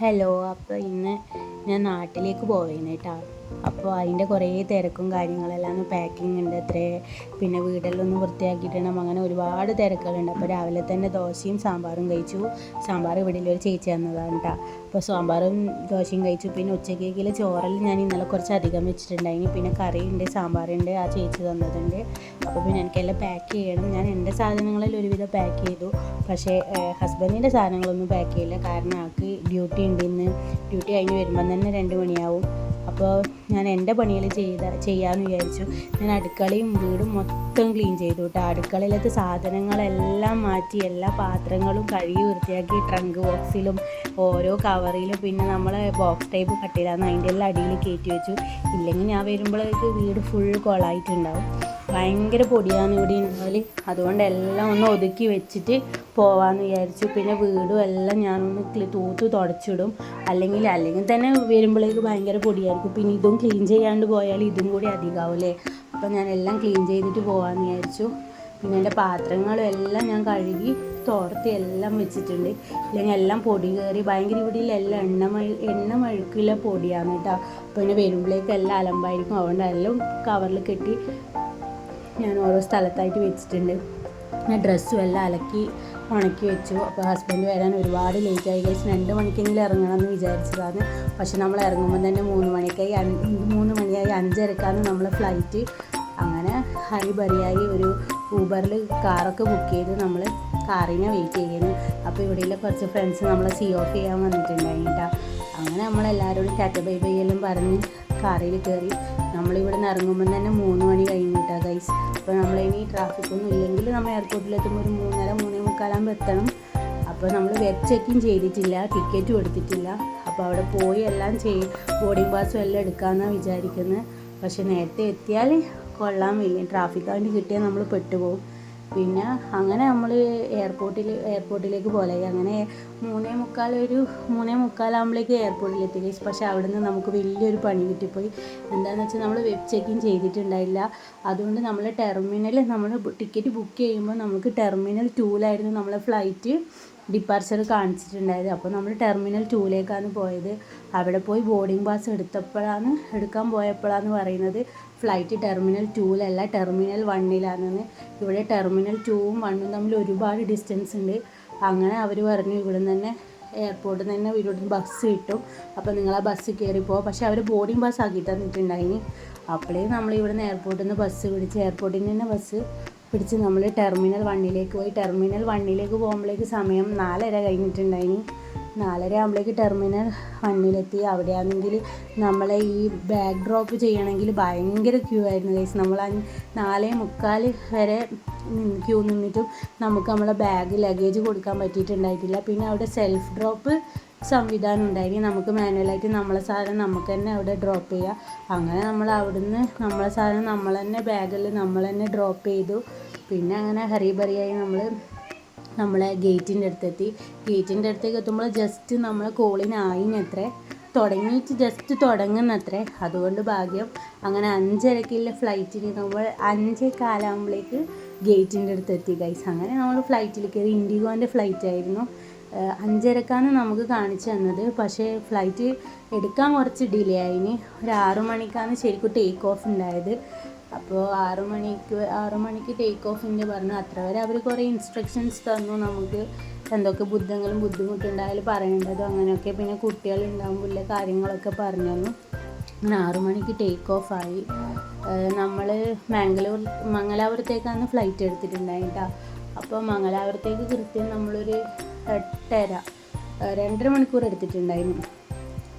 Hello അപ്പോൾ ഇന്ന് ഞാൻ നാട്ടിലേക്ക് പോവേന് കേട്ടോ അപ്പോൾ അതിന്റെ കുറേ തിരക്കും കാര്യങ്ങളെല്ലാം പാക്കിംഗ് ഉണ്ട് അത്രേ. പിന്നെ വീടെല്ലാം ഒന്ന് വൃത്തിയാക്കിയിടണം. അങ്ങനെ ഒരുപാട് തിരക്കുകളുണ്ട്. അപ്പോൾ രാവിലെ തന്നെ ദോശയും സാമ്പാറും കഴിച്ചു. സാമ്പാർ ഇവിടെ ഒരു ചേച്ചി തന്നതാണ് കേട്ടോ അപ്പോൾ സാമ്പാറും ദോശയും കഴിച്ചു. പിന്നെ ഉച്ചക്കേക്കിൽ ചോറിൽ ഞാൻ ഇന്നലെ കുറച്ച് അധികം വെച്ചിട്ടുണ്ടായിരുന്നു പിന്നെ കറിയുണ്ട് സാമ്പാറുണ്ട് ആ ചേച്ചി തന്നതുണ്ട്. അപ്പോൾ പിന്നെ എനിക്കെല്ലാം പാക്ക് ചെയ്യണം. ഞാൻ എന്റെ സാധനങ്ങളിൽ ഒരുവിധം പാക്ക് ചെയ്തു. പക്ഷേ ഹസ്ബൻഡിന്റെ സാധനങ്ങളൊന്നും പാക്ക് ചെയ്യില്ല. കാരണം ആൾക്ക് ഡ്യൂട്ടി ഉണ്ട് ഇന്ന്. ഡ്യൂട്ടി കഴിഞ്ഞ് വരുമ്പം തന്നെ രണ്ട് മണിയാവും. അപ്പോൾ ഞാൻ എന്റെ പണികൾ ചെയ്ത ചെയ്യാമെന്ന് വിചാരിച്ചു. ഞാൻ അടുക്കളയും വീടും മൊത്തം ക്ലീൻ ചെയ്തു കേട്ടോ. അടുക്കളയിലത്തെ സാധനങ്ങളെല്ലാം മാറ്റി എല്ലാ പാത്രങ്ങളും കഴുകി വൃത്തിയാക്കി ട്രങ്ക് ബോക്സിലും ഓരോ കവറിലും പിന്നെ നമ്മൾ ബോക്സ് ടൈപ്പ് കട്ടിലാന്ന് അതിന്റെ എല്ലാം അടിയിൽ കയറ്റി വെച്ചു. ഇല്ലെങ്കിൽ ഞാൻ വരുമ്പോഴേക്ക് വീട് ഫുൾ കൊളായിട്ടുണ്ടാവും. ഭയങ്കര പൊടിയാണ് ഇവിടെ ഉണ്ടാവൽ അതുകൊണ്ട് എല്ലാം ഒന്ന് ഒതുക്കി വെച്ചിട്ട് പോവാമെന്ന് വിചാരിച്ചു. പിന്നെ വീടും എല്ലാം ഞാനൊന്ന് തൂത്ത് തുടച്ചിടും. അല്ലെങ്കിൽ അല്ലെങ്കിൽ തന്നെ വരുമ്പോഴേക്ക് ഭയങ്കര പൊടിയായിരിക്കും. പിന്നെ ഇതും ക്ലീൻ ചെയ്യാണ്ട് പോയാൽ ഇതും കൂടി അധികമാവില്ലേ അപ്പോൾ ഞാൻ എല്ലാം ക്ലീൻ ചെയ്തിട്ട് പോകാമെന്ന് വിചാരിച്ചു. പിന്നെ എന്റെ പാത്രങ്ങളും എല്ലാം ഞാൻ കഴുകി തോർത്തി എല്ലാം വെച്ചിട്ടുണ്ട്. ഇല്ലെങ്കിൽ എല്ലാം പൊടി കയറി ഭയങ്കര ഇവിടെ എല്ലാം എണ്ണ എണ്ണ മഴുക്കില്ല പൊടിയാണ് കേട്ടോ. അപ്പോൾ പിന്നെ വരുമ്പോഴേക്ക് എല്ലാം അലമ്പായിരിക്കും. അതുകൊണ്ട് എല്ലാം കവറിൽ കെട്ടി ഞാൻ ഓരോ സ്ഥലത്തായിട്ട് വെച്ചിട്ടുണ്ട്. ഞാൻ ഡ്രസ്സും എല്ലാം അലക്കി ഉണക്കി വെച്ചു. അപ്പോൾ ഹസ്ബൻഡ് വരാൻ ഒരുപാട് ലേറ്റ് ആയി. കഴിച്ച് രണ്ട് മണിക്കെങ്കിലും ഇറങ്ങണം എന്ന് വിചാരിച്ചതാണ്. പക്ഷെ നമ്മൾ ഇറങ്ങുമ്പോൾ തന്നെ മൂന്ന് മണിക്കായി മൂന്ന് മണിയായി അഞ്ചരക്കാണ് നമ്മൾ ഫ്ലൈറ്റ് അങ്ങനെ ഹരിബറിയായി ഒരു ഊബറിൽ കാറൊക്കെ ബുക്ക് ചെയ്ത് നമ്മൾ കാറിനെ വെയിറ്റ് ചെയ്യുന്നു അപ്പോൾ ഇവിടെയുള്ള കുറച്ച് ഫ്രണ്ട്സ് നമ്മളെ സി ഓഫ് ചെയ്യാൻ വന്നിട്ടുണ്ടായിട്ടാണ് അങ്ങനെ നമ്മളെല്ലാവരോടും ടാറ്റ ബൈ ബൈ എല്ലാം പറഞ്ഞ് കാറിൽ കയറി നമ്മളിവിടെ നിന്ന് ഇറങ്ങുമ്പോൾ തന്നെ മൂന്ന് മണി കഴിഞ്ഞിട്ടാണ് ഗൈസ് അപ്പോൾ നമ്മളിനി ട്രാഫിക് ഒന്നും ഇല്ലെങ്കിൽ നമ്മൾ എയർപോർട്ടിലെത്തുമ്പോൾ ഒരു മൂന്നര മൂന്നേ മുക്കാലാകുമ്പോൾ എത്തണം. അപ്പോൾ നമ്മൾ വെബ് ചെക്കിങ് ചെയ്തിട്ടില്ല ടിക്കറ്റും എടുത്തിട്ടില്ല. അപ്പോൾ അവിടെ പോയി എല്ലാം ചെയ്യും ബോർഡിംഗ് പാസ്സും എല്ലാം എടുക്കാമെന്നാണ് വിചാരിക്കുന്നത് പക്ഷെ നേരത്തെ എത്തിയാൽ കൊള്ളാൻ വലിയ ട്രാഫിക് വേണ്ടി കിട്ടിയാൽ നമ്മൾ പെട്ടുപോകും പിന്നെ അങ്ങനെ നമ്മൾ എയർപോർട്ടിൽ എയർപോർട്ടിലേക്ക് പോലെ അങ്ങനെ മൂന്നേ മുക്കാൽ ഒരു മൂന്നേ മുക്കാലാകുമ്പോഴേക്ക് എയർപോർട്ടിലെത്തി ഗൈസ് പക്ഷേ അവിടെ നിന്ന് നമുക്ക് വലിയൊരു പണി കിട്ടിപ്പോയി. എന്താണെന്ന് വെച്ചാൽ നമ്മൾ വെബ് ചെക്കിങ് ചെയ്തിട്ടുണ്ടായില്ല. അതുകൊണ്ട് നമ്മൾ ടെർമിനൽ നമ്മൾ ടിക്കറ്റ് ബുക്ക് ചെയ്യുമ്പോൾ നമുക്ക് ടെർമിനൽ ടൂലായിരുന്നു നമ്മളെ ഫ്ലൈറ്റ് ഡിപ്പാർച്ചർ കാണിച്ചിട്ടുണ്ടായത്. അപ്പോൾ നമ്മൾ ടെർമിനൽ ടൂലേക്കാണ് പോയത്. അവിടെ പോയി ബോർഡിംഗ് പാസ് എടുത്തപ്പോഴാണ് എടുക്കാൻ പോയപ്പോഴാണ് പറയുന്നത്. ഫ്ലൈറ്റ് ടെർമിനൽ ടൂവിലല്ല ടെർമിനൽ വണ്ണിലാണെന്ന് ഇവിടെ ടെർമിനൽ ടൂവും വണ്ണും തമ്മിൽ ഒരുപാട് ഡിസ്റ്റൻസ് ഉണ്ട്. അങ്ങനെ അവർ പറഞ്ഞു ഇവിടെ തന്നെ എയർപോർട്ടിൽ നിന്ന് ഇവിടെ ബസ് കിട്ടും. അപ്പോൾ നിങ്ങൾ ആ ബസ് കയറി പോകും പക്ഷേ അവർ ബോർഡിംഗ് ബസ് ആക്കി തന്നിട്ടുണ്ടായിനി അപ്പോഴേ നമ്മൾ ഇവിടുന്ന് എയർപോർട്ടിൽ നിന്ന് ബസ് പിടിച്ച് എയർപോർട്ടിൽ നിന്ന് തന്നെ ബസ് പിടിച്ച് നമ്മൾ ടെർമിനൽ വണ്ണിലേക്ക് പോയി. ടെർമിനൽ വണ്ണിലേക്ക് പോകുമ്പോഴേക്ക് സമയം നാലര കഴിഞ്ഞിട്ടുണ്ടായിനി. നാലര ആകുമ്പോഴേക്ക് ടെർമിനൽ വണ്ണിലെത്തി അവിടെയാണെങ്കിൽ നമ്മളെ ഈ ബാക്ക് ഡ്രോപ്പ് ചെയ്യണമെങ്കിൽ ഭയങ്കര ക്യൂ ആയിരുന്നു ഗൈസ് നമ്മൾ നാലേ മുക്കാൽ വരെ ക്യൂ നിന്നിട്ടും നമുക്ക് നമ്മളെ ബാഗ് ലഗേജ് കൊടുക്കാൻ പറ്റിയിട്ടുണ്ടായിട്ടില്ല. പിന്നെ അവിടെ സെൽഫ് ഡ്രോപ്പ് സംവിധാനം ഉണ്ടായി നമുക്ക് മാനുവലായിട്ട് നമ്മളെ സാധനം നമുക്ക് തന്നെ അവിടെ ഡ്രോപ്പ് ചെയ്യാം. അങ്ങനെ നമ്മൾ അവിടുന്ന് നമ്മളെ സാധനം നമ്മൾ തന്നെ ബാഗിൽ നമ്മൾ തന്നെ ഡ്രോപ്പ് ചെയ്തു. പിന്നെ അങ്ങനെ ഹറിബറിയായി നമ്മൾ നമ്മളെ ഗേറ്റിന്റെ അടുത്തെത്തി. ഗേറ്റിന്റെ അടുത്തേക്ക് എത്തുമ്പോൾ ജസ്റ്റ് നമ്മളെ കോളിനായിനത്രേ തുടങ്ങിയിട്ട് ജസ്റ്റ് തുടങ്ങുന്നത്രേ. അതുകൊണ്ട് ഭാഗ്യം. അങ്ങനെ അഞ്ചരക്കുള്ള ഫ്ലൈറ്റിന് നമ്മൾ അഞ്ചേ കാലാകുമ്പോഴേക്ക് ഗേറ്റിന്റെ അടുത്ത് എത്തി ഗൈസ് അങ്ങനെ നമ്മൾ ഫ്ലൈറ്റിൽ കയറി ഇൻഡിഗോന്റെ ഫ്ലൈറ്റ് ആയിരുന്നു. അഞ്ചരക്കാണ് നമുക്ക് കാണിച്ചു തന്നത്. പക്ഷേ ഫ്ലൈറ്റ് എടുക്കാൻ കുറച്ച് ഡിലേ ആയിന്. ഒരു ആറു മണിക്കാണ് ശരിക്കും ടേക്ക് ഓഫ് ഉണ്ടായത്. അപ്പോൾ ആറു മണിക്ക് ആറു മണിക്ക് ടേക്ക് ഓഫിന്റെ പറഞ്ഞു. അത്ര വരെ അവർ കുറേ ഇൻസ്ട്രക്ഷൻസ് തന്നു നമുക്ക്. എന്തൊക്കെ ബുദ്ധങ്ങളും ബുദ്ധിമുട്ടുണ്ടായാലും പറയേണ്ടതും അങ്ങനെയൊക്കെ. പിന്നെ കുട്ടികളുണ്ടാകുമ്പോൾ കാര്യങ്ങളൊക്കെ പറഞ്ഞു തന്നു. അങ്ങനെ ആറു മണിക്ക് ടേക്ക് ഓഫ് ആയി. നമ്മൾ മാംഗ്ലൂർ മംഗലാപുരത്തേക്കാണ് ഫ്ലൈറ്റ് എടുത്തിട്ടുണ്ടായിട്ടാ അപ്പോൾ മംഗലാപുരത്തേക്ക് കൃത്യം നമ്മളൊരു എട്ടര രണ്ടര മണിക്കൂർ എടുത്തിട്ടുണ്ടായിരുന്നു.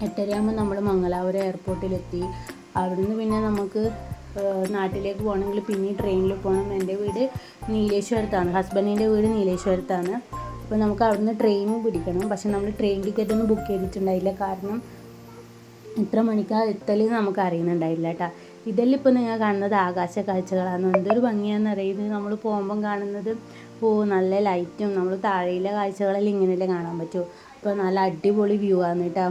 എട്ടരയാകുമ്പോൾ നമ്മൾ മംഗലാപുരം എയർപോർട്ടിലെത്തി. അവിടുന്ന് പിന്നെ നമുക്ക് നാട്ടിലേക്ക് പോകണമെങ്കിൽ പിന്നെ ട്രെയിനിൽ പോകണം. എന്റെ വീട് നീലേശ്വരത്താണ്. ഹസ്ബൻഡിന്റെ വീട് നീലേശ്വരത്താണ്. അപ്പോൾ നമുക്ക് അവിടുന്ന് ട്രെയിൻ പിടിക്കണം. പക്ഷെ നമ്മൾ ട്രെയിൻ ടിക്കറ്റ് ഒന്നും ബുക്ക് ചെയ്തിട്ടുണ്ടായില്ല. കാരണം ഇത്ര മണിക്കാണ് എത്തൽ നമുക്ക് അറിയുന്നുണ്ടായില്ല കേട്ടോ. ഇതെല്ലാം ഇപ്പോൾ നിങ്ങൾ കാണുന്നത് ആകാശ കാഴ്ചകളാണ്. എന്തൊരു ഭംഗിയാണെന്ന് അറിയുന്നത്. നമ്മൾ പോകുമ്പം കാണുന്നത് ഓ നല്ല ലൈറ്റും നമ്മൾ താഴെയിലെ കാഴ്ചകളെല്ലാം ഇങ്ങനെയല്ലേ കാണാൻ പറ്റൂ. അപ്പോൾ നല്ല അടിപൊളി വ്യൂ ആണ് കേട്ടോ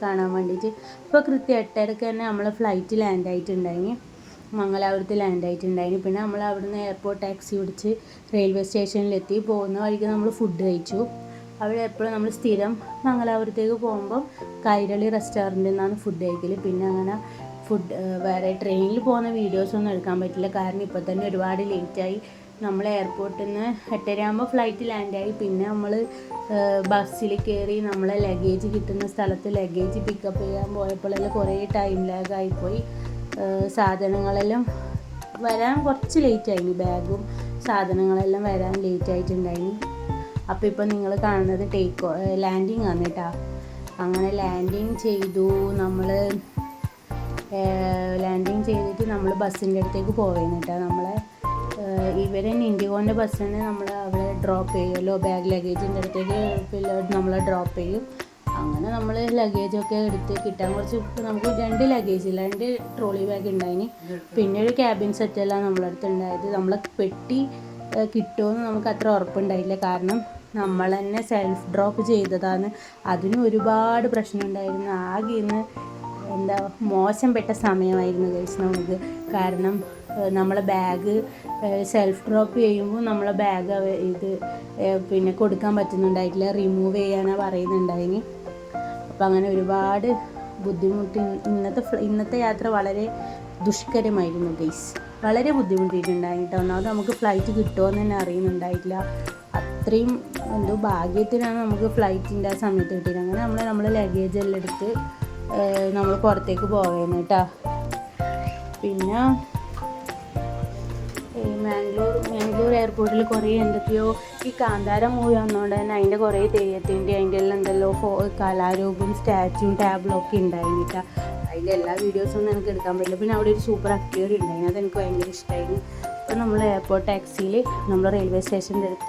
കാണാൻ വേണ്ടിയിട്ട് ഇപ്പോൾ കൃത്യം എട്ടരക്ക് തന്നെ നമ്മൾ ഫ്ലൈറ്റ് ലാൻഡ് ആയിട്ടുണ്ടായിന്. മംഗലാപുരത്ത് ലാൻഡ് ആയിട്ടുണ്ടായിന്. പിന്നെ നമ്മൾ അവിടുന്ന് എയർപോർട്ട് ടാക്സി പിടിച്ച് റെയിൽവേ സ്റ്റേഷനിലെത്തി പോകുന്ന വഴിക്ക് നമ്മൾ ഫുഡ് കഴിച്ചു. അവിടെ എപ്പോഴും നമ്മൾ സ്ഥിരം മംഗലാപുരത്തേക്ക് പോകുമ്പോൾ കൈരളി റെസ്റ്റോറന്റിൽ നിന്നാണ് ഫുഡ് കഴിക്കൽ പിന്നെ അങ്ങനെ ഫുഡ് വേറെ ട്രെയിനിൽ പോകുന്ന വീഡിയോസൊന്നും എടുക്കാൻ പറ്റില്ല. കാരണം ഇപ്പോൾ തന്നെ ഒരുപാട് ലേറ്റായി നമ്മൾ എയർപോർട്ടിൽ നിന്ന് എട്ടരയാകുമ്പോൾ ഫ്ലൈറ്റ് ലാൻഡായി പിന്നെ നമ്മൾ ബസ്സിൽ കയറി നമ്മളെ ലഗേജ് കിട്ടുന്ന സ്ഥലത്ത് ലഗേജ് പിക്കപ്പ് ചെയ്യാൻ പോയപ്പോഴെല്ലാം കുറേ ടൈം ലാഗായിപ്പോയി സാധനങ്ങളെല്ലാം വരാൻ കുറച്ച് ലേറ്റ് ആയി ബാഗും സാധനങ്ങളെല്ലാം വരാൻ ലേറ്റ് ആയിട്ടുണ്ടായിന്. അപ്പോൾ ഇപ്പോൾ നിങ്ങൾ കാണുന്നത് ടേക്ക് ലാൻഡിങ് ആണ് കേട്ടോ അങ്ങനെ ലാൻഡിങ് ചെയ്തു. നമ്മൾ ലാൻഡിങ് ചെയ്തിട്ട് നമ്മൾ ബസ്സിന്റെ അടുത്തേക്ക് പോവുകയാണ് കേട്ടോ നമ്മളെ ഇവരെ ഇൻഡിഗോന്റെ ബസ്സിന് നമ്മൾ അവിടെ ഡ്രോപ്പ് ചെയ്യുമല്ലോ ബാഗ് ലഗേജിന്റെ അടുത്തേക്ക് നമ്മളെ ഡ്രോപ്പ് ചെയ്യും. അങ്ങനെ നമ്മൾ ലഗേജൊക്കെ എടുത്ത് കിട്ടാൻ കുറച്ച് നമുക്ക് രണ്ട് ലഗേജ് ഇല്ല രണ്ട് ട്രോളി ബാഗ് ഉണ്ടായിന് പിന്നെ ഒരു ക്യാബിൻ സെറ്റെല്ലാം നമ്മളെ അടുത്ത് ഉണ്ടായത് നമ്മളെ പെട്ടി കിട്ടുമെന്ന് നമുക്ക് അത്ര ഉറപ്പുണ്ടായില്ല. കാരണം നമ്മൾ തന്നെ സെൽഫ് ഡ്രോപ്പ് ചെയ്തതാണ്. അതിന് ഒരുപാട് പ്രശ്നം ഉണ്ടായിരുന്നു ആകെ ഇന്ന് എന്താ മോശം പെട്ട സമയമായിരുന്നു കഴിച്ച് നമുക്ക്. കാരണം നമ്മളെ ബാഗ് സെൽഫ് ഡ്രോപ്പ് ചെയ്യുമ്പോൾ നമ്മളെ ബാഗ് ഇത് പിന്നെ കൊടുക്കാൻ പറ്റുന്നുണ്ടായിട്ടില്ല. റിമൂവ് ചെയ്യാനാണ് പറയുന്നുണ്ടായിന്. അപ്പം അങ്ങനെ ഒരുപാട് ബുദ്ധിമുട്ട് ഇന്നത്തെ ഇന്നത്തെ യാത്ര വളരെ ദുഷ്കരമായിരുന്നു ഗൈസ് വളരെ ബുദ്ധിമുട്ടിയിട്ടുണ്ടായിരുന്നു കേട്ടോ ഒന്നാമത് നമുക്ക് ഫ്ലൈറ്റ് കിട്ടുമോ എന്ന് തന്നെ അറിയുന്നുണ്ടായിട്ടില്ല. അത്രയും എന്തോ ഭാഗ്യത്തിനാണ് നമുക്ക് ഫ്ലൈറ്റിന്റെ ആ സമയത്ത് കിട്ടിയത്. അങ്ങനെ നമ്മൾ നമ്മളെ ലഗേജ് എല്ലാം എടുത്ത് നമ്മൾ പുറത്തേക്ക് പോവേന്ന് കേട്ടോ. പിന്നെ മാംഗ്ലൂർ മാംഗ്ലൂർ എയർപോർട്ടിൽ കുറേ എന്തൊക്കെയോ ഈ കാന്താര മൂവി വന്നതുകൊണ്ട് തന്നെ അതിന്റെ കുറേ തെയ്യത്തിന്റെ അതിന്റെ എല്ലാം എന്തെല്ലോ ഫോ കലാരൂപം സ്റ്റാച്ചുവും ടാബ്ലോ ഒക്കെ ഉണ്ടായിരുന്നില്ല അതിന്റെ എല്ലാ വീഡിയോസൊന്നും എനിക്ക് എടുക്കാൻ പറ്റില്ല. പിന്നെ അവിടെ ഒരു സൂപ്പർ അക്യൂറി ഉണ്ടായിരുന്നു അതെനിക്ക് ഭയങ്കര ഇഷ്ടമായിരുന്നു അപ്പോൾ നമ്മൾ എയർപോർട്ട് ടാക്സിയിൽ നമ്മൾ റെയിൽവേ സ്റ്റേഷന്റെ അടുത്ത്